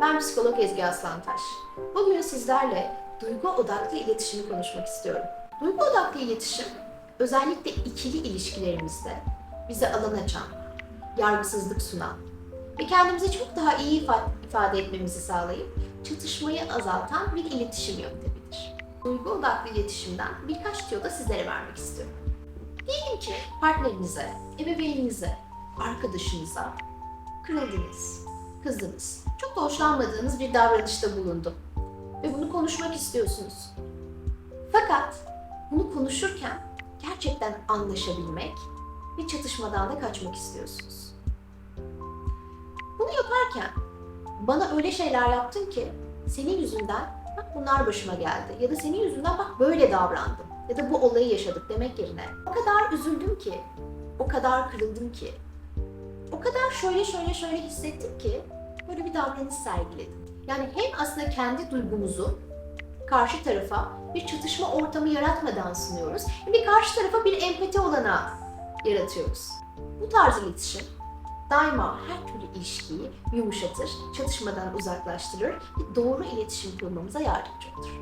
Ben psikolog Ezgi Aslantaş. Bugün sizlerle duygu odaklı iletişimi konuşmak istiyorum. Duygu odaklı iletişim, özellikle ikili ilişkilerimizde bize alan açan, yargısızlık sunan ve kendimizi çok daha iyi ifa- ifade etmemizi sağlayıp çatışmayı azaltan bir iletişim yöntemidir. Duygu odaklı iletişimden birkaç tüyo da sizlere vermek istiyorum. Diyelim ki partnerinize, ebeveyninize, arkadaşınıza kırıldınız, kızdınız. Çok da hoşlanmadığınız bir davranışta bulundu. Ve bunu konuşmak istiyorsunuz. Fakat bunu konuşurken gerçekten anlaşabilmek ve çatışmadan da kaçmak istiyorsunuz. Bunu yaparken bana öyle şeyler yaptın ki senin yüzünden bak bunlar başıma geldi ya da senin yüzünden bak böyle davrandım ya da bu olayı yaşadık demek yerine o kadar üzüldüm ki, o kadar kırıldım ki, o kadar şöyle şöyle şöyle hissettim ki bir davranış sergiledim. Yani hem aslında kendi duygumuzu karşı tarafa bir çatışma ortamı yaratmadan sunuyoruz hem de karşı tarafa bir empati olanağı yaratıyoruz. Bu tarz iletişim daima her türlü ilişkiyi yumuşatır, çatışmadan uzaklaştırır ve doğru iletişim kurmamıza yardımcı olur.